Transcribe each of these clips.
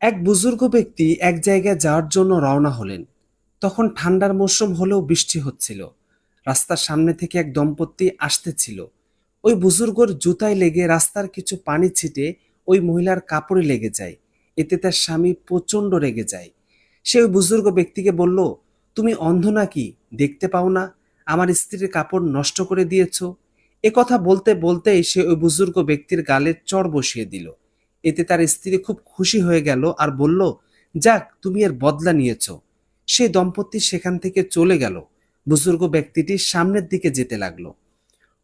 এক বুজুর্গ ব্যক্তি এক জায়গায় যাওয়ার জন্য রওনা হলেন। তখন ঠান্ডার মৌসুম হলেও বৃষ্টি হচ্ছিল। রাস্তার সামনে থেকে এক দম্পতি আসতেছিল। ওই বুজুর্গর জুতায় লেগে রাস্তার কিছু পানি ছিটে ওই মহিলার কাপড়ে লেগে যায়। এতে তার স্বামী প্রচণ্ড রেগে যায়। সে ওই বুজুর্গ ব্যক্তিকে বলল, তুমি অন্ধ নাকি? দেখতে পাও না। আমার স্ত্রীর কাপড় নষ্ট করে দিয়েছ। এ কথা বলতে বলতেই সে ওই বুজুর্গ ব্যক্তির গালে চড় বসিয়ে দিল। এতে তার স্ত্রী খুব খুশি হয়ে গেল আর বলল, যাক, তুমি এর বদলা নিয়েছ। সে দম্পতি সেখান থেকে চলে গেল। বুজুর্গ ব্যক্তিটি সামনের দিকে যেতে লাগল।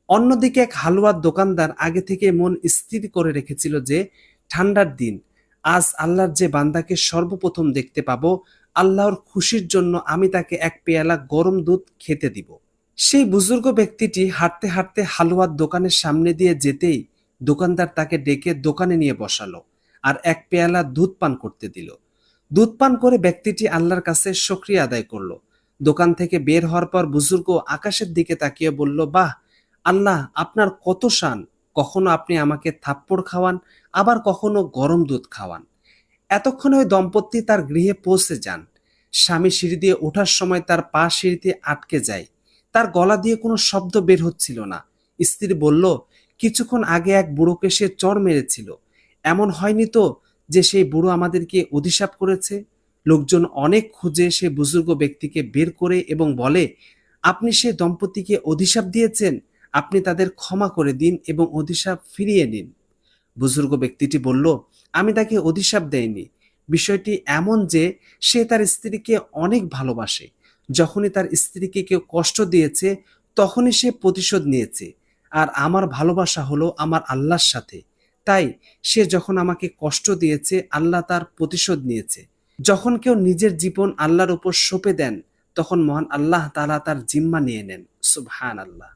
অন্যদিকে এক হালুয়ার দোকানদার আগে থেকে মন স্থির করে রেখেছিল যে, ঠান্ডার দিন, আজ আল্লাহর যে বান্দাকে সর্বপ্রথম দেখতে পাবো, আল্লাহর খুশির জন্য আমি তাকে এক পেয়ালা গরম দুধ খেতে দিব। সেই বুজুর্গ ব্যক্তিটি হাঁটতে হাঁটতে হালুয়ার দোকানের সামনে দিয়ে যেতেই দোকানদার তাকে ডেকে দোকানে নিয়ে বসালো আর এক পেয়ালা দুধ পান করতে দিল। দুধ পান করে ব্যক্তিটি আল্লাহর কাছে সক্রিয়া আদায় করল। দোকান থেকে বের হওয়ার পর বুজুর্গ আকাশের দিকে তাকিয়ে বলল, বাহ, আল্লাহ আপনার কত শান। কখনো আপনি আমাকে থাপ্পড় খাওয়ান, আবার কখনো গরম দুধ খাওয়ান। এতক্ষণে ওই দম্পতি তার গৃহে পৌঁছে যান। স্বামী সিঁড়ি দিয়ে ওঠার সময় তার পা সিঁড়িতে আটকে যায়। তার গলা দিয়ে কোনো শব্দ বের হচ্ছিল না। স্ত্রী বলল কিছুক্ষণ আগে এক বুড়োকে সে চর মেরেছিল। এমন হয়নি তো যে সেই বুড়ো আমাদেরকে অধিশাপ করেছে? লোকজন অনেক খুঁজে সে বুজুর্গ ব্যক্তিকে বের করে এবং বলে, আপনি সে দম্পতিকে অধিশাপ দিয়েছেন? আপনি তাদের ক্ষমা করে দিন এবং অধিশাপ ফিরিয়ে নিন। বুজুর্গ ব্যক্তিটি বলল, আমি তাকে অধিশাপ দেয়নি বিষয়টি এমন যে সে তার স্ত্রীকে অনেক ভালোবাসে। যখনই তার স্ত্রীকে কেউ কষ্ট দিয়েছে, তখনই সে প্রতিশোধ নিয়েছে। আর আমার ভালোবাসা হলো আমার আল্লাহর সাথে। তাই সে যখন আমাকে কষ্ট দিয়েছে, আল্লাহ তার প্রতিশোধ নিয়েছে। যখন কেউ নিজের জীবন আল্লাহর উপর সঁপে দেন, তখন মহান আল্লাহ তালা তার জিম্মা নিয়ে নেন। সুবহান আল্লাহ